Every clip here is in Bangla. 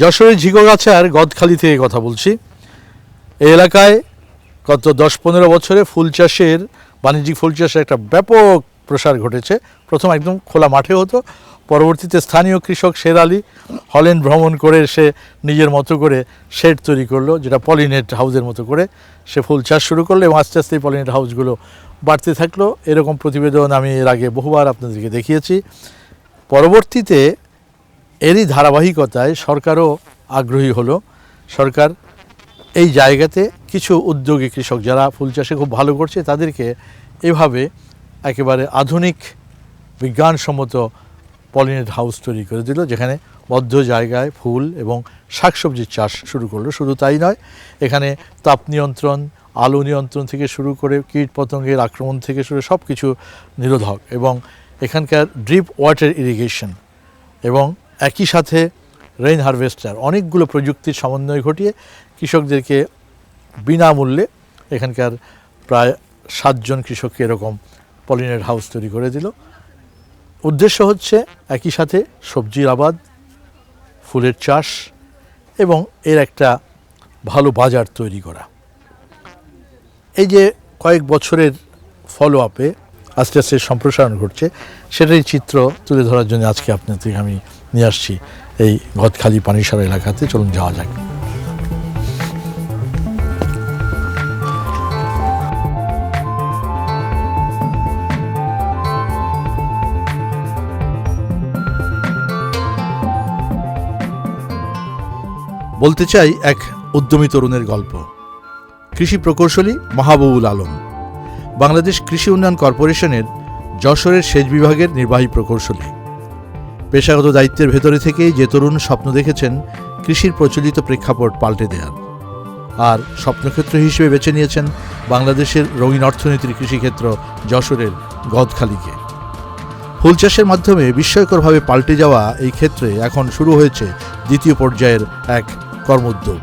যশোরের ঝিকোগাছার গদখালি থেকে কথা বলছি। এই এলাকায় গত দশ পনেরো বছরে ফুল চাষের, বাণিজ্যিক ফুল চাষের একটা ব্যাপক প্রসার ঘটেছে। প্রথম একদম খোলা মাঠে হতো। পরবর্তীতে স্থানীয় কৃষক শের আলী হল্যান্ড ভ্রমণ করে সে নিজের মতো করে শেড তৈরি করল, যেটা পলিনেট হাউসের মতো করে সে ফুল চাষ শুরু করল এবং আস্তে আস্তে পলিনেট হাউসগুলো বাড়তে থাকল। এরকম প্রতিবেদন আমি এর আগে বহুবার আপনাদেরকে দেখিয়েছি। পরবর্তীতে এরই ধারাবাহিকতায় সরকারও আগ্রহী হলো। সরকার এই জায়গাতে কিছু উদ্যোগী কৃষক যারা ফুল চাষে খুব ভালো করছে, তাদেরকে এভাবে একেবারে আধুনিক, বিজ্ঞানসম্মত পলিনেট হাউস তৈরি করে দিল, যেখানে বদ্ধ জায়গায় ফুল এবং শাকসবজির চাষ শুরু করল। শুধু তাই নয়, এখানে তাপ নিয়ন্ত্রণ, আলো নিয়ন্ত্রণ থেকে শুরু করে কীট পতঙ্গের আক্রমণ থেকে শুরু সব কিছু নিরোধক এবং এখানকার ড্রিপ ওয়াটার ইরিগেশন এবং একই সাথে রেইন হারভেস্টার অনেকগুলো প্রযুক্তির সমন্বয় ঘটিয়ে কৃষকদেরকে বিনামূল্যে এখানকার প্রায় সাতজন কৃষককে এরকম পলিনেট হাউস তৈরি করে দিল। উদ্দেশ্য হচ্ছে একই সাথে সবজির আবাদ, ফুলের চাষ এবং এর একটা ভালো বাজার তৈরি করা। এই যে কয়েক বছরের ফলো আপে আস্তে আস্তে সম্প্রসারণ ঘটছে। সেটাই চিত্র তুলে ধরার জন্য আজকে আপনাদের আমি নিয়ে আসছি। এই গদখালি পানিসার এলাকাতে চলুন যাওয়া যাক। বলতে চাই এক উদ্যমী তরুণের গল্প। কৃষি প্রকৌশলী মাহবুবুল আলম। বাংলাদেশ কৃষি উন্নয়ন কর্পোরেশনের যশোরের সেচ বিভাগের নির্বাহী প্রকৌশলী। পেশাগত দায়িত্বের ভেতরে থেকেই যে তরুণ স্বপ্ন দেখেছেন, কৃষির প্রচলিত প্রেক্ষাপট পাল্টে দেওয়ার আর স্বপ্নক্ষেত্র হিসেবে বেছে নিয়েছেন বাংলাদেশের রঙিন অর্থনীতির কৃষিক্ষেত্র যশোরের গদখালিকে। ফুল চাষের মাধ্যমে বিস্ময়করভাবে পাল্টে যাওয়া এই ক্ষেত্রে এখন শুরু হয়েছে দ্বিতীয় পর্যায়ের এক কর্মোদ্যোগ।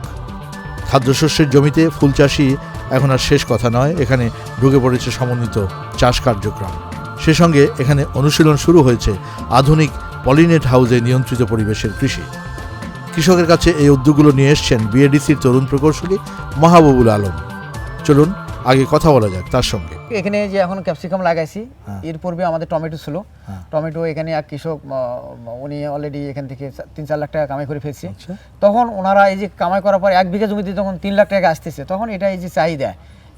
খাদ্যশস্যের জমিতে ফুল চাষই এখন আর শেষ কথা নয়, এখানে ঢুকে পড়েছে সমন্বিত চাষ কার্যক্রম। সে সঙ্গে এখানে অনুশীলন শুরু হয়েছে আধুনিক পলিনেট হাউসে নিয়ন্ত্রিত পরিবেশের কৃষি। কৃষকের কাছে এই উদ্যোগগুলো নিয়ে এসছেন বিএডিসির তরুণ প্রকৌশলী মাহবুবুল আলম। চলুন আগে কথা বলা যাক তার সঙ্গে এখানে যে এখন ক্যাপসিকাম লাগাইছি হ্যাঁ। এর পূর্বে আমাদের টমেটো ছিল হ্যাঁ। টমেটো এখানে এক কৃষক উনি অলরেডি এখান থেকে তিন চার লাখ টাকা কামাই করে ফেলছে আচ্ছা। তখন ওনারা এই যে কামাই করার পর এক বিঘা জমিতে তখন তিন লাখ টাকা আসতেছে তখন এটা এই যে চাহিদা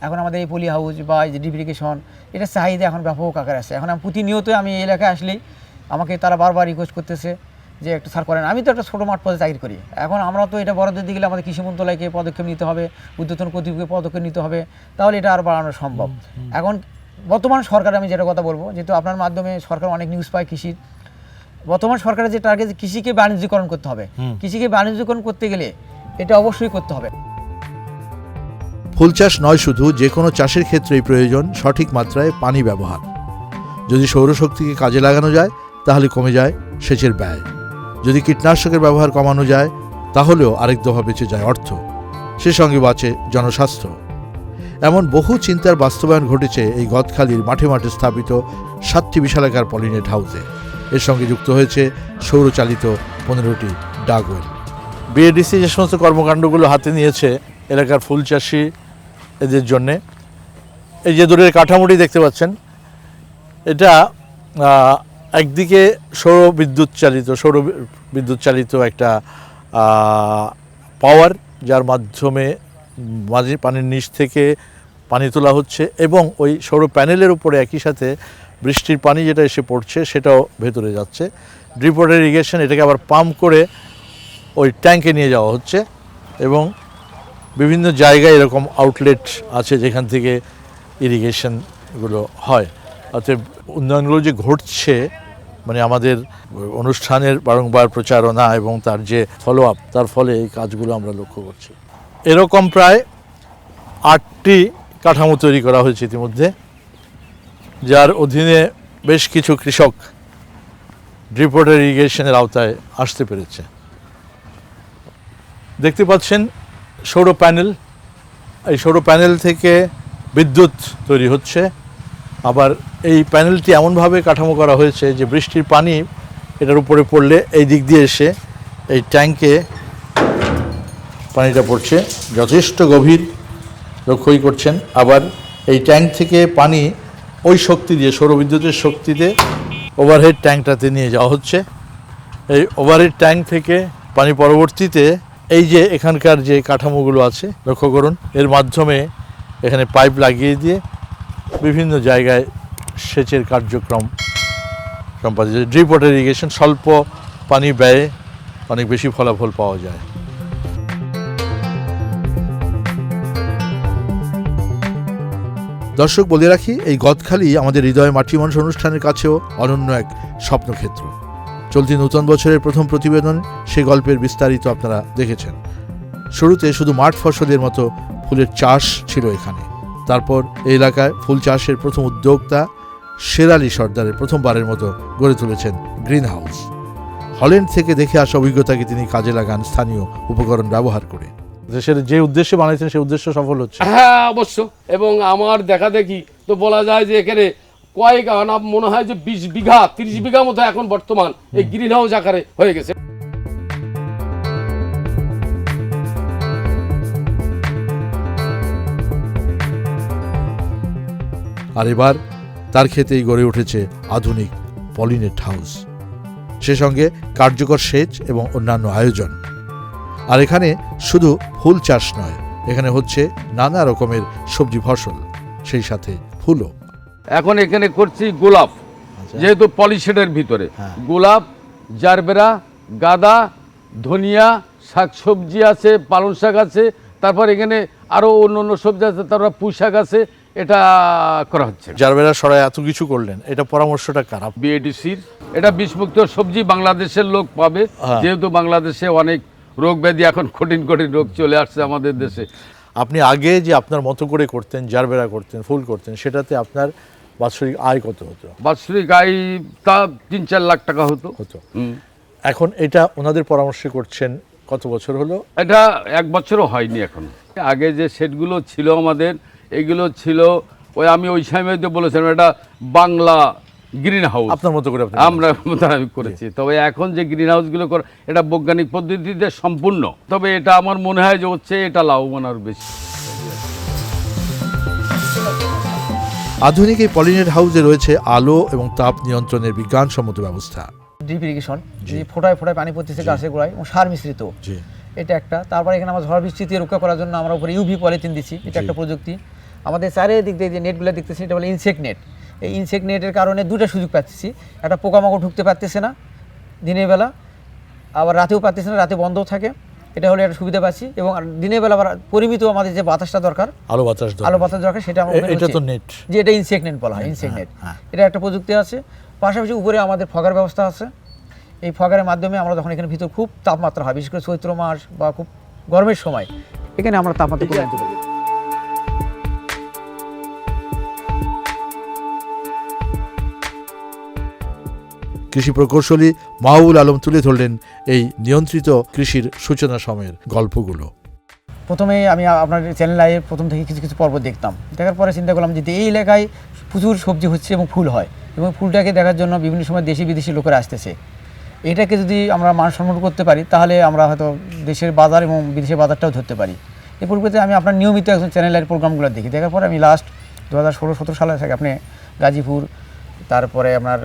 এখন আমাদের এই পলি হাউস বা এই যে ডিপ্রিকেশন এটা চাহিদা এখন ব্যাপক আকারে আছে এখন আমি প্রতিনিয়ত আমি এই এলাকায় আসলেই আমাকে তারা বারবার রিকোয়েস্ট করতেছে যে একটু সার করেন। আমি তো একটা ছোটো মাঠ পদে চাকরি করি। এখন আমরা তো এটা বরাদ্দ দিয়ে গেলে আমাদের কৃষি মন্ত্রণালয়কে পদক্ষেপ নিতে হবে উদ্যোতন কর্তৃপক্ষকে পদক্ষেপ নিতে হবে তাহলে এটা আর বাড়ানো সম্ভব। এখন বর্তমান সরকার আমি যেটা কথা বলব যেহেতু আপনার মাধ্যমে সরকার অনেক নিউজ পায় কৃষির বর্তমান সরকারের যে টার্গেট কৃষিকে বাণিজ্যিকরণ করতে হবে। কৃষিকে বাণিজ্যিকরণ করতে গেলে এটা অবশ্যই করতে হবে। ফুল চাষ নয় শুধু যে কোনো চাষের ক্ষেত্রেই প্রয়োজন সঠিক মাত্রায় পানি ব্যবহার। যদি সৌরশক্তিকে কাজে লাগানো যায় তাহলে কমে যায় সেচের ব্যয়। যদি কীটনাশকের ব্যবহার কমানো যায়, তাহলেও আরেক দফা বেঁচে যায় অর্থ। সে সঙ্গে বাঁচে জনস্বাস্থ্য। এমন বহু চিন্তার বাস্তবায়ন ঘটেছে এই গদখালির মাঠে মাঠে স্থাপিত সাতটি বিশালাকার পলিনেট হাউসে। এর সঙ্গে যুক্ত হয়েছে সৌরচালিত পনেরোটি ডাকওয়েল বিএডিসি যে সমস্ত কর্মকাণ্ডগুলো হাতে নিয়েছে এলাকার ফুল চাষি এদের জন্যে, এই যে দূরের কাঠামোটি দেখতে পাচ্ছেন, এটা একদিকে সৌর বিদ্যুৎ চালিত, সৌর বিদ্যুৎ চালিত একটা পাওয়ার যার মাধ্যমে মাঝে পানির নিচ থেকে পানি তোলা হচ্ছে এবং ওই সৌর প্যানেলের উপরে একই সাথে বৃষ্টির পানি যেটা এসে পড়ছে সেটাও ভেতরে যাচ্ছে। ড্রিপ ইরিগেশন এটাকে আবার পাম্প করে ওই ট্যাঙ্কে নিয়ে যাওয়া হচ্ছে এবং বিভিন্ন জায়গায় এরকম আউটলেট আছে যেখান থেকে ইরিগেশনগুলো হয়। অতএব উন্নয়নগুলো যে ঘটছে মানে আমাদের অনুষ্ঠানের বারংবার প্রচারণা এবং তার যে ফলো আপ তার ফলে এই কাজগুলো আমরা লক্ষ্য করছি। এরকম প্রায় আটটি কাঠামো তৈরি করা হয়েছে ইতিমধ্যে, যার অধীনে বেশ কিছু কৃষক ড্রিপ ওয়াটার ইরিগেশনের আওতায় আসতে পেরেছে। দেখতে পাচ্ছেন সৌর প্যানেল এই সৌর প্যানেল থেকে বিদ্যুৎ তৈরি হচ্ছে। আবার এই প্যানেলটি এমনভাবে কাঠামো করা হয়েছে যে বৃষ্টির পানি এটার উপরে পড়লে এই দিক দিয়ে এসে এই ট্যাঙ্কে পানিটা পড়ছে। যথেষ্ট গভীর লক্ষ্যই করছেন। আবার এই ট্যাঙ্ক থেকে পানি ওই শক্তি দিয়ে সৌরবিদ্যুতের শক্তিতে ওভারহেড ট্যাঙ্কটাতে নিয়ে যাওয়া হচ্ছে। এই ওভারহেড ট্যাঙ্ক থেকে পানি পরবর্তীতে এই যে এখানকার যে কাঠামোগুলো আছে, লক্ষ্য করুন, এর মাধ্যমে এখানে পাইপ লাগিয়ে দিয়ে বিভিন্ন জায়গায় সেচের কার্যক্রম সম্পাদিত ড্রিপ ওয়াটার ইরিগেশন স্বল্প পানি ব্যয়ে অনেক বেশি ফলাফল পাওয়া যায়। দর্শক, বলে রাখি, এই গদখালি আমাদের হৃদয় মাটি মানুষ অনুষ্ঠানের কাছেও অনন্য এক স্বপ্নক্ষেত্র। চলতি নতুন বছরের প্রথম প্রতিবেদন, সে গল্পের বিস্তারিত আপনারা দেখেছেন। শুরুতে শুধু মাঠ ফসলের মতো ফুলের চাষ ছিল এখানে। তারপর এই এলাকায় ফুল চাষের প্রথম উদ্যোক্তা শেরালি সর্দারের প্রথমবারের মতো গড়ে তুলেছেন গ্রিন হাউস হল্যান্ড থেকে দেখে আসা অভিজ্ঞতাকে তিনি কাজে লাগান স্থানীয় উপকরণ ব্যবহার করে। দেশের যে উদ্দেশ্যে বানাইছেন সেই উদ্দেশ্য সফল হচ্ছে। হ্যাঁ অবশ্য। এবং আমার দেখা দেখি তো বলা যায় যে এখানে কয়েক আনা মনে হয় যে বিশ বিঘা তিরিশ বিঘা মতো এখন বর্তমান এই গ্রিন হাউস আকারে হয়ে গেছে। আর এবার তার ক্ষেতেই গড়ে উঠেছে আধুনিক পলিনেট হাউস। সে সঙ্গে কার্যকর সেচ এবং অন্যান্য আয়োজন। আর এখানে শুধু ফুল চাষ নয় এখানে হচ্ছে নানা রকমের সবজি ফসল সেই সাথে ফুলও। এখন এখানে করছি গোলাপ যেহেতু পলিশেডের ভিতরে। হ্যাঁ। গোলাপ জারবেরা গাদা ধনিয়া শাক সবজি আছে পালং শাক আছে তারপর এখানে আরও অন্য অন্য সবজি আছে তারপর পুঁই শাক আছে। এটা করা হচ্ছে যার বেলা সরাই এত কিছু করলেন এটা পরামর্শটা খারাপ বিএডিসির এটা বিষমুক্ত সবজি বাংলাদেশের লোক পাবে হ্যাঁ। যেহেতু বাংলাদেশে অনেক রোগ ব্যাধি এখন কঠিন কঠিন রোগ চলে আসছে আমাদের দেশে। আপনি আগে যে আপনার মতো করে করতেন জারবেরা করতেন ফুল করতেন সেটাতে আপনার বাৎসরিক আয় কত হতো? বাৎসরিক আয় তা তিন চার লাখ টাকা হতো। হতো। এখন এটা ওনাদের পরামর্শে করছেন কত বছর হলো? এটা এক বছরও হয়নি এখন। আগে যে সেটগুলো ছিল আমাদের এগুলো ছিল ওই আমি ওই সময় বলেছিলাম এটা বাংলা গ্রিন হাউস আপনার মতো করে আমরা আমি করেছি। তবে এখন যে গ্রিন হাউসগুলো করা এটা বৈজ্ঞানিক পদ্ধতিতে সম্পূর্ণ। তবে এটা আমার মনে হয় যে হচ্ছে এটা লাভবান আর বেশি। আধুনিক এই পলিনেট হাউসে রয়েছে আলো এবং তাপ নিয়ন্ত্রণের বিজ্ঞানসম্মত ব্যবস্থা। ড্রিপ ইরিগেশন যে ফোটায় ফোটায় পানি পড়তেছে গাছের গোড়ায় এবং সার মিশ্রিত। এটা একটা। তারপরে এখানে আমরা ঝড় বৃষ্টিতে রক্ষা করার জন্য আমরা উপরে ইউভি পলিথিন দিচ্ছি এটা একটা প্রযুক্তি। আমাদের চারিদিক দিয়ে যে নেটগুলো দেখতেছি এটা বলে ইনসেক্ট নেট এই ইনসেক্ট নেটের কারণে দুটো সুযোগ পাচ্ছি। একটা পোকামাকড় ঢুকতে পারতেছে না দিনের বেলা আবার রাতেও পারতেছে না রাতে বন্ধও থাকে। এটা হলে একটা সুবিধা পাচ্ছি এবং দিনের বেলা আবার পরিমিত আমাদের যে বাতাসটা দরকার আলো বাতাস আলো বাতাস দরকার সেটা এটা তো নেট যে এটা ইনসেক্ট নেট বলা হয় ইনসেক্ট নেট হ্যাঁ। এটা একটা প্রযুক্তি আছে। পাশাপাশি উপরে আমাদের ফগার ব্যবস্থা আছে। এই ফগারের মাধ্যমে আমরা যখন এখানে ভিতর খুব তাপমাত্রা হয় বিশেষ করে চৈত্র মাস বা খুব গরমের সময় এখানে আমরা তাপমাত্রা কমে আনতে পারি। কৃষি প্রকৌশলী মাহবুল আলম তুলে ধরলেন এই নিয়ন্ত্রিত কৃষির সূচনা সময়ের গল্পগুলো। প্রথমে আমি আপনার চ্যানেল আইয়ের প্রথম থেকে কিছু কিছু পর্ব দেখতাম। দেখার পরে চিন্তা করলাম যে, এই এলাকায় প্রচুর সবজি হচ্ছে এবং ফুল হয় এবং ফুলটাকে দেখার জন্য বিভিন্ন সময় দেশি বিদেশি লোকেরা আসতেছে। এটাকে যদি আমরা মান সম্মান করতে পারি, তাহলে আমরা হয়তো দেশের বাজার এবং বিদেশের বাজারটাও ধরতে পারি। এই পরিপ্রেক্ষিতে আমি আপনার নিয়মিত একজন চ্যানেল আইয়ের প্রোগ্রামগুলো দেখি। দেখার পরে আমি লাস্ট দু হাজার ষোলো, সতেরো সালে থেকে আপনি গাজীপুর তারপরে আপনার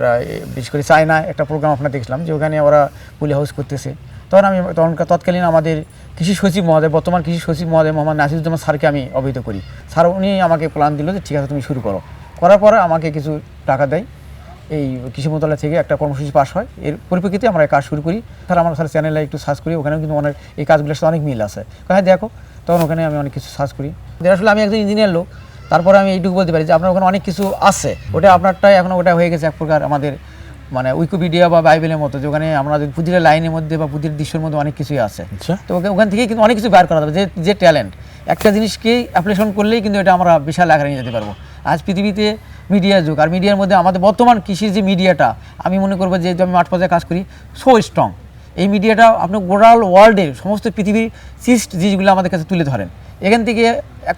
বিশেষ করে চায়নায় একটা প্রোগ্রাম আপনার দেখলাম যে ওখানে ওরা পুলি হাউস করতেছে। তখন আমি তখনকার তৎকালীন আমাদের কৃষি সচিব মহোদয়, বর্তমান কৃষি সচিব মহোদয় মোহাম্মদ নাসিরুজ্জামান স্যারকে আমি অবহিত করি। স্যার, উনি আমাকে প্ল্যান দিল যে ঠিক আছে, তুমি শুরু করো। করার পরে আমাকে কিছু টাকা দেয়। এই কৃষি মন্ত্রণালয় থেকে একটা কর্মসূচি পাস হয়। এর পরিপ্রেক্ষিতে আমরা কাজ শুরু করি। স্যার আমরা স্যার চ্যানেলে একটু সার্চ করি। ওখানেও কিন্তু অনেক, এই কাজগুলোর সাথে অনেক মিল আছে। হ্যাঁ দেখো, তখন ওখানে আমি অনেক কিছু সার্চ করি। আসলে আমি একজন ইঞ্জিনিয়ার লোক। তারপরে আমি এইটুকু বলতে পারি যে আপনার ওখানে অনেক কিছু আছে। ওটা আপনারটাই এখন ওটা হয়ে গেছে এক প্রকার আমাদের মানে উইকিপিডিয়া বা বাইবেলের মতো যে ওখানে আমরা প্রতিটা লাইনের মধ্যে বা প্রতিটা দৃশ্যের মধ্যে অনেক কিছুই আছে। আচ্ছা। তো ওকে- ওখান থেকে কিন্তু অনেক কিছু বের করা যাবে। যে যে ট্যালেন্ট একটা জিনিসকেই অ্যাপ্লিকেশন করলেই কিন্তু এটা আমরা বিশাল আকারে নিয়ে যেতে পারব। আজ পৃথিবীতে মিডিয়া যুগ আর মিডিয়ার মধ্যে আমাদের বর্তমান কৃষির যে মিডিয়াটা আমি মনে করব যে আমি মাঠ পর্যায়ে কাজ করি সো স্ট্রং এই মিডিয়াটা আপনি ওভারঅল ওয়ার্ল্ডের সমস্ত পৃথিবীর সিস্ট জিনিসগুলো আমাদের কাছে তুলে ধরেন এখান থেকে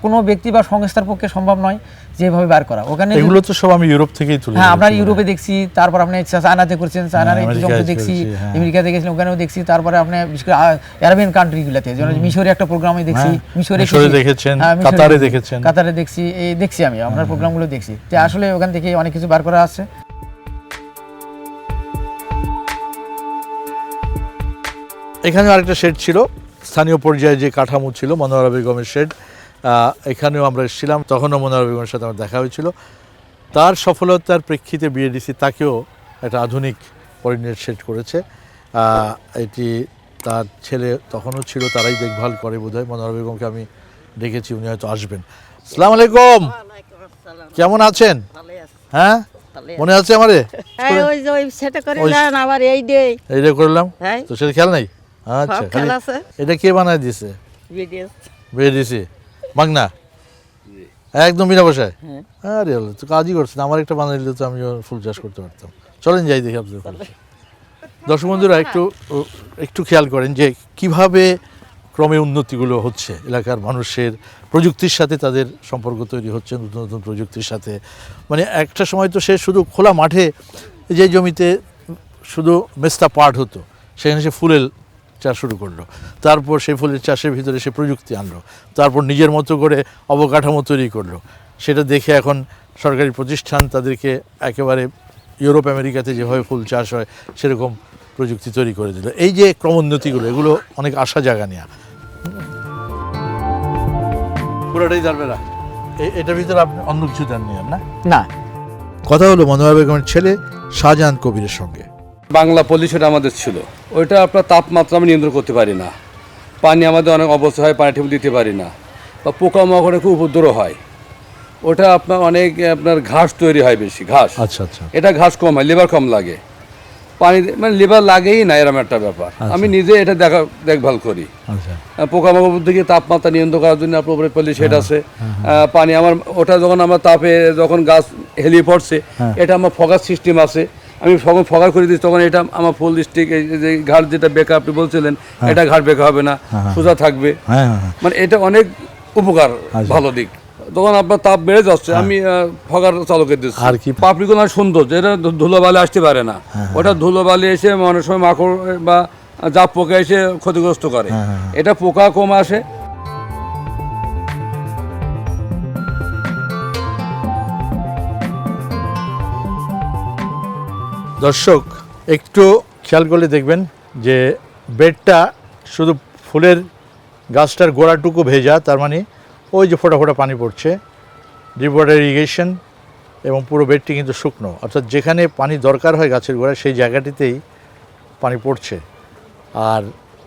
কোনো ব্যক্তি বা সংস্থার পক্ষে সম্ভব নয় যেভাবে বার করা ওখানে এগুলো তো সব আমি ইউরোপ থেকেই তুলে হ্যাঁ এনেছি। ইউরোপে দেখছি তারপর আপনি চায়নাতে করছেন চায়নার একটু আমেরিকায় দেখছি হ্যাঁ। আমেরিকাতে গেছিলাম ওখানেও দেখছি তারপরে আপনি আরবিয়ান কান্ট্রিগুলোতে যেমন মিশরে একটা প্রোগ্রামে দেখছি হ্যাঁ, মিশরে মিশরে দেখেছেন, হ্যাঁ, কাতারে দেখছি। দেখেছেন। কাতারে দেখছি এই দেখছি আমি আপনার প্রোগ্রামগুলো দেখছি তো আসলে ওখান থেকে অনেক কিছু বার করা আছে এখানেও আরেকটা শেড ছিল। স্থানীয় পর্যায়ে যে কাঠামো ছিল মনোহরা বেগমের শেড এখানেও আমরা এসেছিলাম। তখনও মনোহরা বেগমের সাথে আমার দেখা হয়েছিল। তার সফলতার প্রেক্ষিতে বিএডিসি তাকেও একটা আধুনিক পরিণের শেড করেছে। এটি তার ছেলে তখনও ছিল তারাই দেখভাল করে বোধহয়। মনোহরা বেগমকে আমি ডেকেছি উনি হয়তো আসবেন। সালাম আলাইকুম। কেমন আছেন? হ্যাঁ? মনে আছে আমারে? হ্যাঁ ওই সেটা এই করলাম। হ্যাঁ? তো সেটা খেয়াল নাই? আচ্ছা সব খালি-। এটা কে বানায় দিছে? বিয়ে মাগনা? একদম বিনা পয়সায়? আরে আল্লাহ, তো কাজই করছেন আমার একটা বানিয়ে দিলে তো আমি ফুল চাষ করতে পারতাম। চলেন যাই দেখি আপনাদের দর্শক বন্ধুরা একটু একটু খেয়াল করেন যে কীভাবে ক্রমে উন্নতিগুলো হচ্ছে। এলাকার মানুষের প্রযুক্তির সাথে তাদের সম্পর্ক তৈরি হচ্ছে নতুন নতুন প্রযুক্তির সাথে। মানে একটা সময় তো সে শুধু খোলা মাঠে যে জমিতে শুধু মেস্তা পাট হতো সেখানে সে ফুলের চাষ শুরু করল। তারপর সেই ফুলের চাষের ভিতরে সে প্রযুক্তি আনলো। তারপর নিজের মতো করে অবকাঠামো তৈরি করল। সেটা দেখে এখন সরকারি প্রতিষ্ঠান তাদেরকে একেবারে ইউরোপ আমেরিকাতে যেভাবে ফুল চাষ হয় সেরকম প্রযুক্তি তৈরি করে দিল। এই যে ক্রমোন্নতিগুলো এগুলো অনেক আশা জাগা নেয়া। পুরোটাই জানবে না। এটার ভিতরে আপনি অন্য কিছু দেননি না? না। কথা হলো মনোহর বেগমের ছেলে শাহজাহান কবিরের সঙ্গে। বাংলা সেটা আমাদের ছিল। ওইটা আপনার তাপমাত্রা আমি নিয়ন্ত্রণ করতে পারি না। পানি আমাদের অনেক অবস্থা হয় পানি ঠিক দিতে পারি না। বা পোকামাকড়ে খুব উপদ্রব হয়। ওটা আপনার অনেক আপনার ঘাস তৈরি হয় বেশি ঘাস। আচ্ছা আচ্ছা। এটা ঘাস কম হয় লেবার কম লাগে। পানি মানে লেবার লাগেই না এরকম একটা ব্যাপার। আমি নিজে এটা দেখা দেখভাল করি। আচ্ছা। পোকামাকড় থেকে তাপমাত্রা নিয়ন্ত্রণ করার জন্য আপনার উপরে পল্লী সেট আছে। পানি আমার ওটা যখন আমার তাপে যখন গাছ হেলিয়ে পড়ছে এটা আমার ফগার সিস্টেম আছে। আমি যখন ফগার করে দিচ্ছি তখন এটা আমার ফুল ডিস্ট্রিক্ট যে ঘাট যেটা বেকা আপনি বলছিলেন এটা ঘাট বেকা হবে না সোজা থাকবে। হ্যাঁ হ্যাঁ হ্যাঁ। মানে এটা অনেক উপকার ভালো দিক। তখন আপনার তাপ বেড়ে যাচ্ছে আমি ফগার চালু করে দিচ্ছি। আর কি? পাপড়িগুলো সুন্দর যেটা ধুলোবালি আসতে পারে না। ওটা ধুলোবালি এসে অনেক সময় মাকড় বা জাপ পোকা এসে ক্ষতিগ্রস্ত করে। এটা পোকা কম আসে দর্শক একটু খেয়াল করলে দেখবেন যে বেডটা শুধু ফুলের গাছটার গোড়াটুকু ভেজা তার মানে ওই যে ফোটা ফোটা পানি পড়ছে ডিপ ওয়াটার ইরিগেশন এবং পুরো বেডটি কিন্তু শুকনো। অর্থাৎ যেখানে পানি দরকার হয় গাছের গোড়ায় সেই জায়গাটিতেই পানি পড়ছে। আর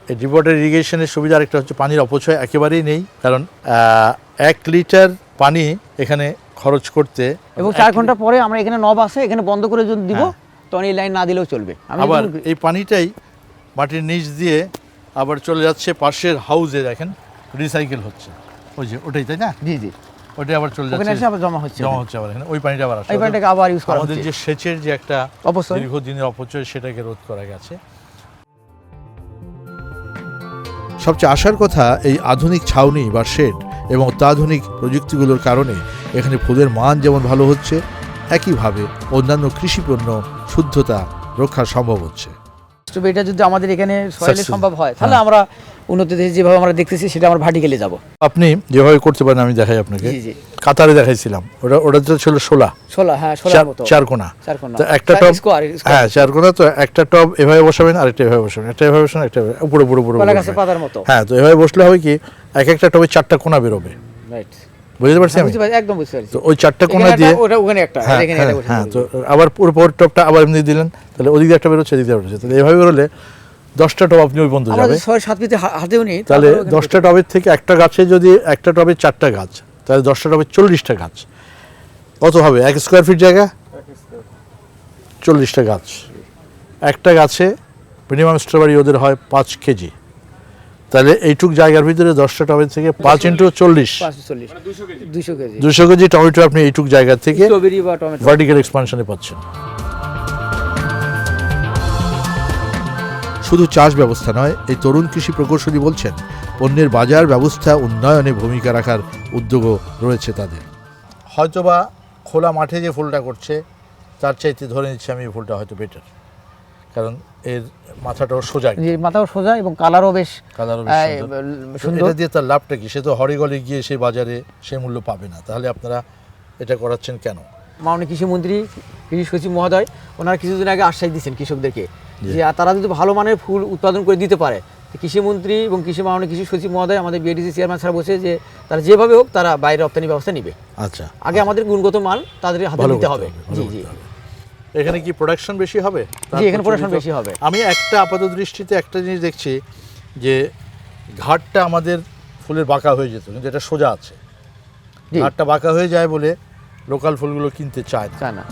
এই ডিপ ওয়াটার ইরিগেশনের সুবিধা আরেকটা হচ্ছে পানির অপচয় একেবারেই নেই কারণ এক লিটার পানি এখানে খরচ করতে এবং চার ঘণ্টা পরে আমরা এখানে নব আছে এখানে বন্ধ করে যদি দিব তখন এই লাইন না দিলেও চলবে। আবার এই পানিটাই মাটির নিচ দিয়ে আবার চলে যাচ্ছে পাশের হাউসে দেখেন রিসাইকেল হচ্ছে। ওই যে ওটাই তাই না? জি জি। ওটাই আবার চলে ওখানে যাচ্ছে এসে আবার জমা হচ্ছে। জমা হচ্ছে আবার এখানে। ওই পানিটা আবার আসছে। এই পানিটাকে আবার ইউজ করা আমাদের যে সেচের যে একটা অবশ্যই দীর্ঘদিনের অপচয় সেটাকে রোধ করা গেছে। সবচেয়ে আসার কথা এই আধুনিক ছাউনি বা শেড এবং অত্যাধুনিক প্রযুক্তিগুলোর কারণে এখানে ফুলের মান যেমন ভালো হচ্ছে একইভাবে অন্যান্য কৃষিপণ্য শুদ্ধতা রক্ষা সম্ভব হচ্ছে। তবে এটা যদি আমাদের এখানে সয়েলে সম্ভব হয় তাহলে আমরা উন্নত দেশে যেভাবে আমরা দেখতেছি সেটা আমরা ভার্টিক্যালে যাব। আপনি যেভাবে করতে পারেন আমি দেখাই আপনাকে। কাতারে দেখাইছিলাম। ওটা ওটা তো ছিল শোলা হ্যাঁ ষোলার মতো। চার চার তো একটা টব হ্যাঁ চার কোনা তো একটা টব এভাবে বসাবেন আরেকটা এভাবে বসাবেন একটা এভাবে বসাবেন একটা উপরে উপরে উপরে হ্যাঁ তো এভাবে বসলে হবে কি এক একটা টবে চারটা কোনা বেরোবে। রাইট বুঝতে পারছি আমি? একদম বুঝতে পারছি। তো ওই চারটা এখানে দিয়ে ওটা ওখানে একটা হ্যাঁ এখানে হ্যাঁ একটা হ্যাঁ তো আবার পুরো পরের টপটা আবার এমনি দিলেন তাহলে ওদিকে একটা বেরোচ্ছে এদিকে বেরোচ্ছে তাহলে এভাবে বেরোলে দশটা টব আপনি ওই আমরা যাবে। ছয় সাত পিতে হাতেও নিই তাহলে দশটা টবের থেকে একটা গাছে যদি একটা টবে চারটা গাছ তাহলে দশটা টবে চল্লিশটা গাছ। কত হবে? এক স্কোয়ার ফিট জায়গা? চল্লিশটা গাছ। একটা গাছে মিনিমাম স্ট্রবেরি ওদের হয় পাঁচ কেজি। তাহলে এইটুক জায়গার ভিতরে দশটা টবের থেকে পাঁচ ইন্টু চল্লিশ। চল্লিশ। দুশো কেজি? টমেটো আপনি এইটুক জায়গা থেকে স্ট্রবেরি বা টমেটো। ভার্টিক্যাল এক্সপানশনে পাচ্ছেন। শুধু চাষ ব্যবস্থা নয় এই তরুণ কৃষি প্রকৌশলী বলছেন পণ্যের বাজার ব্যবস্থা উন্নয়নে ভূমিকা রাখার উদ্যোগও রয়েছে তাদের। হয়তোবা খোলা মাঠে যে ফুলটা করছে তার চাইতে ধরে নিচ্ছি আমি এই ফুলটা হয়তো বেটার কারণ এর মাথাটাও সোজা যে মাথাও সোজা এবং কালারও বেশ কালারও বেশ সুন্দর। এটা দিয়ে তার লাভটা কি? সে তো হরিগলে গিয়ে সেই বাজারে সে মূল্য পাবে না। তাহলে আপনারা এটা করাচ্ছেন কেন? মাননীয় কৃষিমন্ত্রী কৃষি সচিব মহোদয় ওনারা কিছুদিন আগে আশ্বাস দিয়েছেন কৃষকদেরকে যে তারা যদি ভালো মানের ফুল উৎপাদন করে দিতে পারে। কৃষিমন্ত্রী এবং কৃষি মাননীয় কৃষি সচিব মহোদয় আমাদের বিএডিসি চেয়ারম্যান স্যার বসে যে তারা যেভাবে হোক তারা বাইরে রপ্তানি ব্যবস্থা নিবে। আচ্ছা। আগে আমাদের গুণগত মাল তাদের হাতে দিতে হবে। জি জি। হবে। এখানে কি প্রোডাকশন বেশি হবে? জি এখানে প্রোডাকশন বেশি হবে। আমি একটা আপাত দৃষ্টিতে একটা জিনিস দেখছি যে ঘাটটা আমাদের ফুলের বাঁকা হয়ে যেত কিন্তু এটা সোজা আছে। জি। ঘাটটা বাঁকা হয়ে যায় বলে লোকাল ফুলগুলো কিনতে চায় না। না।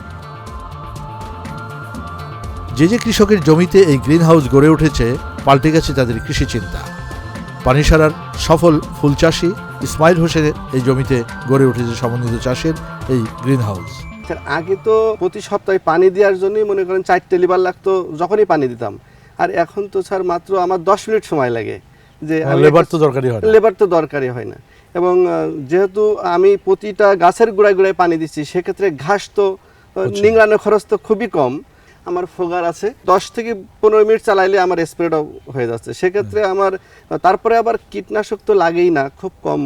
যে যে কৃষকের জমিতে এই গ্রিন হাউস গড়ে উঠেছে পাল্টে গেছে তাদের কৃষি চিন্তা। পানিসারার সফল ফুল চাষি ইসমাইল হোসেনের এই জমিতে গড়ে উঠেছে সমন্বিত চাষের এই গ্রিন হাউস আগে তো প্রতি সপ্তাহে পানি দেওয়ার জন্যই মনে করেন চারটে লিবার লাগতো যখনই পানি দিতাম। আর এখন তো স্যার মাত্র আমার দশ মিনিট সময় লাগে যে লেবার তো দরকারি হয়। লেবার তো দরকারি হয় না। এবং যেহেতু আমি প্রতিটা গাছের গোড়ায় গোড়ায় পানি দিচ্ছি সেক্ষেত্রে ঘাস তো নিংড়ানোর খরচ তো খুবই কম। আমার ফোগার আছে। দশ থেকে পনেরো মিনিট চালাইলে আমার স্প্রেটাও হয়ে যাচ্ছে। সেক্ষেত্রে আমার তারপরে আবার কীটনাশক তো লাগেই না খুব কম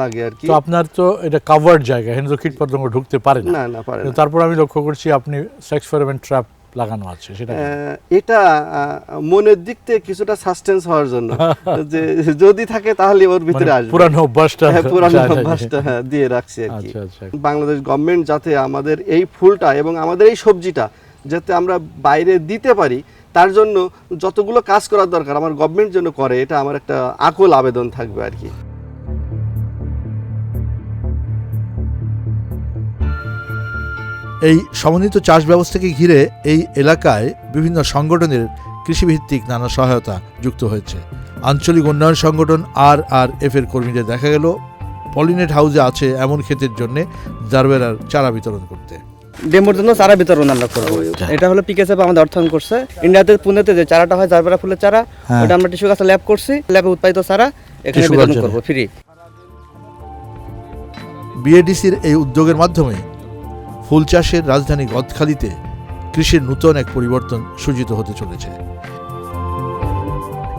লাগে আর কি। আপনার তো এটা কাভার্ড জায়গা এখানে তো কীটপতঙ্গ ঢুকতে পারে না। না পারে তারপর আমি লক্ষ্য করছি আপনি সেক্স ফেরোমেন ট্র্যাপ লাগানো আছে সেটা এটা মনের দিক থেকে কিছুটা সাস্টেন্স হওয়ার জন্য। যে যদি থাকে তাহলে ওর ভিতরে মানে আসবে। পুরানো অভ্যাসটা হ্যাঁ পুরানো অভ্যাসটা হ্যাঁ দিয়ে রাখছি আর কি। আচ্ছা আচ্ছা। বাংলাদেশ গভর্নমেন্ট যাতে আমাদের এই ফুলটা এবং আমাদের এই সবজিটা যাতে আমরা বাইরে দিতে পারি, তার জন্য যতগুলো কাজ করার দরকার আমার গভর্নমেন্ট জন্য করে, এটা আমার একটা আকুল আবেদন থাকবে আর কি। এই সমন্বিত চাষ ব্যবস্থাকে ঘিরে এই এলাকায় বিভিন্ন সংগঠনের কৃষিভিত্তিক নানা সহায়তা যুক্ত হয়েছে। আঞ্চলিক উন্নয়ন সংগঠন আর আর এফ এর কর্মীদের দেখা গেল, পলিনেট হাউসে আছে এমন ক্ষেতের জন্য জারবেরার চারা বিতরণ করতে। ডেমোর জন্য চারা বিতরণ আমরা করব। এটা হলো পিকেসএফ আমাদের অর্থায়ন করছে। ইন্ডিয়াতে পুনেতে যে চারাটা হয় জারবেরা ফুলের চারা হ্যাঁ। ওটা আমরা টিস্যু গাছে ল্যাব করছি। ল্যাবে উৎপাদিত চারা এখানে বিতরণ। করব ফ্রি। বিএডিসির এই উদ্যোগের মাধ্যমে ফুল চাষের রাজধানী গদখালিতে কৃষির নূতন এক পরিবর্তন সূচিত হতে চলেছে।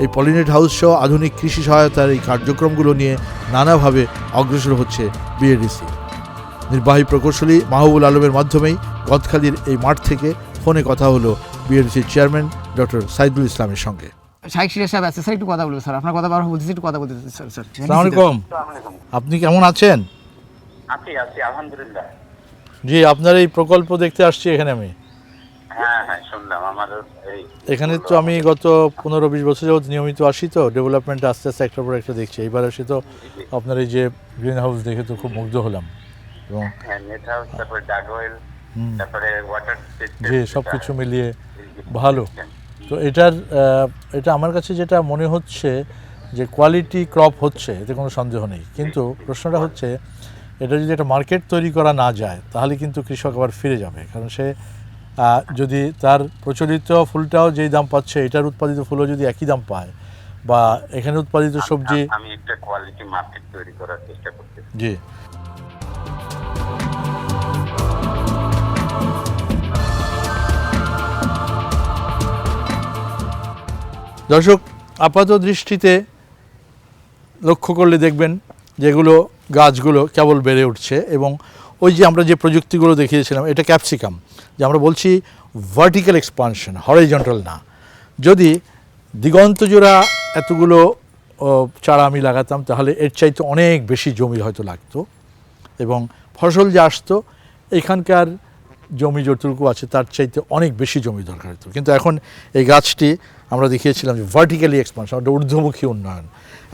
এই পলিনেট হাউস সহ আধুনিক কৃষি সহায়তার এই কার্যক্রমগুলো নিয়ে নানাভাবে অগ্রসর হচ্ছে বিএডিসি। নির্বাহী প্রকৌশলী মাহবুল আলমের মাধ্যমেই গদখালির এই মাঠ থেকে ফোনে কথা হলো বিএডিসির চেয়ারম্যান ডক্টর সাইদুল ইসলামের সঙ্গে। শাইক সিরাজ সাহেব আছে। স্যার একটু কথা বলব স্যার। আপনার কথা বার বলতেছি একটু কথা বলতে স্যার স্যার। আসসালামু আলাইকুম। আপনি কেমন আছেন? আছি আছি আলহামদুলিল্লাহ। জি আপনার এই প্রকল্প দেখতে আসছি এখানে আমি। হ্যাঁ হ্যাঁ শুনলাম। আমার এই এখানে তো আমি গত পনেরো বিশ বছর যাবত নিয়মিত আসি তো। ডেভেলপমেন্ট আস্তে আস্তে একটার পর একটা দেখছি। এইবার আসি তো আপনার এই যে গ্রিন হাউস দেখে তো খুব মুগ্ধ হলাম। এবং হ্যাঁ নেট হাউস তারপরে ডাগওয়েল হুম, তারপরে ওয়াটার যে সব কিছু মিলিয়ে ভালো। তো এটার এটা আমার কাছে যেটা মনে হচ্ছে যে কোয়ালিটি ক্রপ হচ্ছে এতে কোনো সন্দেহ নেই। কিন্তু প্রশ্নটা হচ্ছে এটা যদি একটা মার্কেট তৈরি করা না যায় তাহলে কিন্তু কৃষক আবার ফিরে যাবে। কারণ সে যদি তার প্রচলিত ফুলটাও যেই দাম পাচ্ছে এটার উৎপাদিত ফুলও যদি একই দাম পায় বা এখানে উৎপাদিত সবজি আমি একটা কোয়ালিটি মার্কেট তৈরি করার চেষ্টা করতেছি। জি। দর্শক, আপাত দৃষ্টিতে লক্ষ্য করলে দেখবেন যেগুলো গাছগুলো কেবল বেড়ে উঠছে এবং ওই যে আমরা যে প্রযুক্তিগুলো দেখিয়েছিলাম, এটা ক্যাপসিকাম। যে আমরা বলছি ভার্টিক্যাল এক্সপানশন, হরাইজন্টাল না। যদি দিগন্তজোড়া এতগুলো চারা আমি লাগাতাম, তাহলে এর চাইতে অনেক বেশি জমি হয়তো লাগতো এবং ফসল যে আসতো, এখানকার জমি যতটুকু আছে, তার চাইতে অনেক বেশি জমি দরকার হতো। কিন্তু এখন এই গাছটি আমরা দেখিয়েছিলাম যে ভার্টিক্যালি এক্সপানশন একটা ঊর্ধ্বমুখী উন্নয়ন।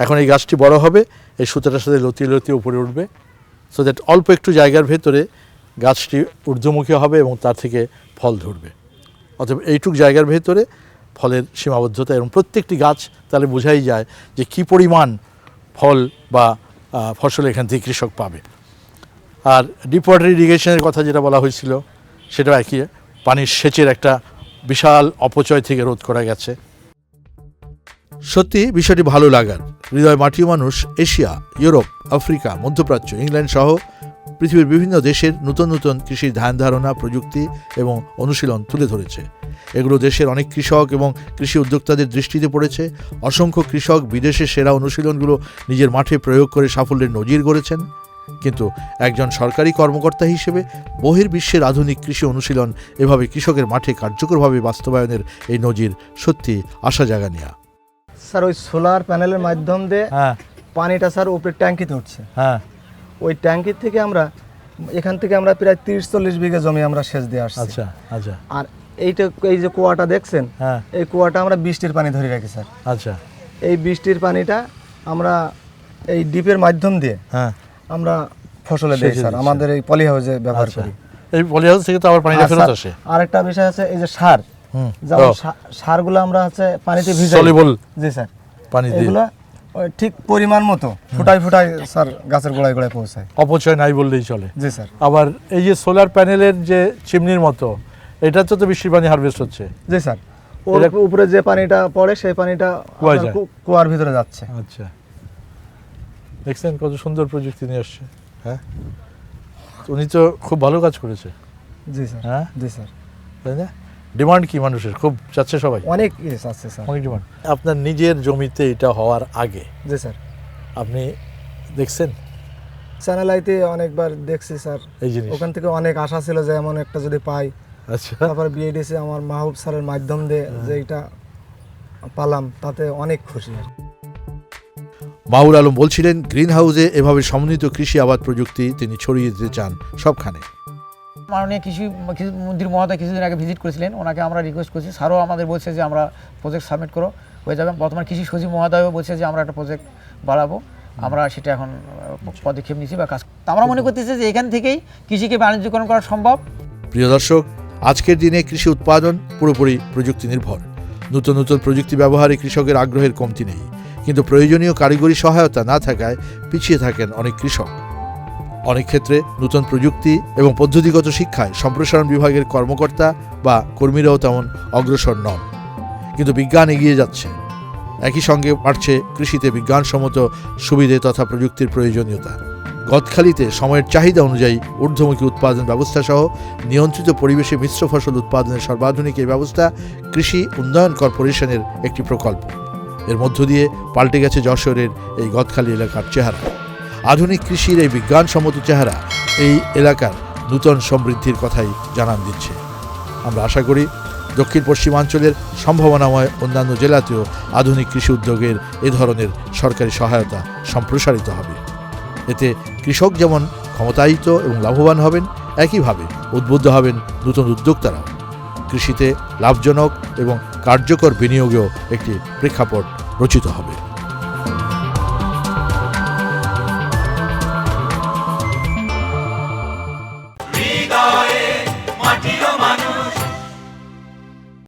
এখন এই গাছটি বড় হবে, এই সুতাটার সাথে লতিয়ে লতিয়ে উপরে উঠবে। সো দ্যাট অল্প একটু জায়গার ভেতরে গাছটি ঊর্ধ্বমুখী হবে এবং তার থেকে ফল ধরবে। অতএব এইটুক জায়গার ভেতরে ফলের সীমাবদ্ধতা এবং প্রত্যেকটি গাছ তাহলে বোঝাই যায় যে কি পরিমাণ ফল বা ফসল এখান থেকে কৃষক পাবে। আর ডিপ ওয়াটার ইরিগেশনের কথা যেটা বলা হয়েছিল সেটাও একই পানির সেচের একটা বিশাল অপচয় থেকে রোধ করা গেছে। সত্যি, বিষয়টি ভালো লাগার। হৃদয় মাটিও মানুষ, এশিয়া, ইউরোপ, আফ্রিকা, মধ্যপ্রাচ্য, ইংল্যান্ড সহ পৃথিবীর বিভিন্ন দেশের নতুন নতুন কৃষির ধ্যান ধারণা, প্রযুক্তি এবং অনুশীলন তুলে ধরেছে। এগুলো দেশের অনেক কৃষক এবং কৃষি উদ্যোক্তাদের দৃষ্টিতে পড়েছে। অসংখ্য কৃষক বিদেশের সেরা অনুশীলনগুলো নিজের মাঠে প্রয়োগ করে সাফল্যের নজির গড়েছেন। কিন্তু একজন সরকারি কর্মকর্তা হিসেবে বহির্বিশ্বের আধুনিক কৃষি অনুশীলন এভাবে কৃষকের মাঠে কার্যকরভাবে বাস্তবায়নের এই নজির সত্যি আশা জাগানিয়া। স্যার ওই সোলার প্যানেলের মাধ্যম দিয়ে হ্যাঁ। পানিটা স্যার উপরে ট্যাঙ্কিতে উঠছে। হ্যাঁ। ওই ট্যাঙ্কির থেকে আমরা এখান থেকে আমরা প্রায় তিরিশ চল্লিশ বিঘা জমি আমরা সেচ দিয়ে আসছি। আচ্ছা আচ্ছা। আর এইটা এই যে কুয়াটা দেখছেন হ্যাঁ। এই কুয়াটা আমরা বৃষ্টির পানি ধরে রাখি স্যার। আচ্ছা। এই বৃষ্টির পানিটা আমরা এই ডিপের মাধ্যম দিয়ে হ্যাঁ। আমরা ফসলে দিই স্যার। আমাদের এই পলি হাউসে ব্যবহার আচ্ছা। করি। এই পলি হাউস থেকে তো আবার পানিটা ফেরত স্যার, আসে। আরেকটা বিষয় আছে এই যে সার। হুম। যেমন সারগুলো আমরা হচ্ছে পানিতে ভিজাই। Soluble জি স্যার। পানি দিয়ে। এগুলো ঠিক পরিমাণ মতো ফুটাই ফুটাই স্যার গাছের গোড়ায় গোড়ায় পৌঁছায়। অপচয় নাই বললেই চলে। জি স্যার। আবার এই যে সোলার প্যানেলের যে চিমনির মতো এটা তো বৃষ্টির পানি হারভেস্ট হচ্ছে। জি স্যার। ওর উপরে যে পানিটা পড়ে সেই পানিটা। কুয়ার ভিতরে যাচ্ছে। আচ্ছা। দেখছেন কত সুন্দর প্রযুক্তি নিয়ে আসছে। হ্যাঁ? উনি তো খুব ভালো কাজ করেছে। জি স্যার হ্যাঁ? জি স্যার। তাই না? ডিমান্ড কি মানুষের? খুব চাচ্ছে সবাই। অনেক ইয়েস আছে স্যার। অনেক ডিমান্ড। আপনার নিজের জমিতে এটা হওয়ার আগে জি স্যার। আপনি দেখছেন? চ্যানেল আইতে অনেকবার দেখছি স্যার। এই জিনিস। ওখান থেকে অনেক আশা ছিল যে এমন একটা যদি পাই। আচ্ছা। তারপর বিএডিসি আমার মাহবুব স্যারের মাধ্যম দিয়ে যে এটা পালাম তাতে অনেক খুশি। আর মাহুর আলম বলছিলেন গ্রিন হাউসে এভাবে সমন্বিত কৃষি আবাদ প্রযুক্তি তিনি ছড়িয়ে দিতে চান সবখানে। মাননীয় কৃষি মন্ত্রী মহোদয় কিছুদিন আগে ভিজিট করেছিলেন ওনাকে আমরা রিকোয়েস্ট করছি। স্যারও আমাদের বলছে যে আমরা প্রজেক্ট সাবমিট করো হয়ে যাবে। বর্তমান কৃষি সচিব মহোদয়ও বলছে যে আমরা একটা প্রজেক্ট বাড়াবো। আমরা সেটা এখন পদক্ষেপ নিচ্ছি বা কাজ আমরা মনে করতেছি যে এখান থেকেই কৃষিকে বাণিজ্যকরণ করা সম্ভব। প্রিয় দর্শক আজকের দিনে কৃষি উৎপাদন পুরোপুরি প্রযুক্তি নির্ভর নতুন নতুন প্রযুক্তি ব্যবহারে কৃষকের আগ্রহের কমতি নেই। কিন্তু প্রয়োজনীয় কারিগরি সহায়তা না থাকায় পিছিয়ে থাকেন অনেক কৃষক। অনেক ক্ষেত্রে নতুন প্রযুক্তি এবং পদ্ধতিগত শিক্ষায় সম্প্রসারণ বিভাগের কর্মকর্তা বা কর্মীরাও তেমন অগ্রসর নন, কিন্তু বিজ্ঞান এগিয়ে যাচ্ছে। একই সঙ্গে বাড়ছে কৃষিতে বিজ্ঞানসম্মত সুবিধে তথা প্রযুক্তির প্রয়োজনীয়তা। গদখালিতে সময়ের চাহিদা অনুযায়ী ঊর্ধ্বমুখী উৎপাদন ব্যবস্থা সহ নিয়ন্ত্রিত পরিবেশে মিশ্র ফসল উৎপাদনের সর্বাধুনিক এই ব্যবস্থা কৃষি উন্নয়ন কর্পোরেশনের একটি প্রকল্প। এর মধ্য দিয়ে পাল্টে গেছে যশোরের এই গদখালি এলাকার চেহারা। আধুনিক কৃষির এই বিজ্ঞানসম্মত চেহারা এই এলাকার নূতন সমৃদ্ধির কথাই জানান দিচ্ছে। আমরা আশা করি দক্ষিণ পশ্চিমাঞ্চলের সম্ভাবনাময় অন্যান্য জেলাতেও আধুনিক কৃষি উদ্যোগের এ ধরনের সরকারি সহায়তা সম্প্রসারিত হবে। এতে কৃষক যেমন ক্ষমতায়িত এবং লাভবান হবেন, একইভাবে উদ্বুদ্ধ হবেন নতুন উদ্যোক্তারাও। কৃষিতে লাভজনক এবং কার্যকর বিনিয়োগেও একটি প্রেক্ষাপট রচিত হবে।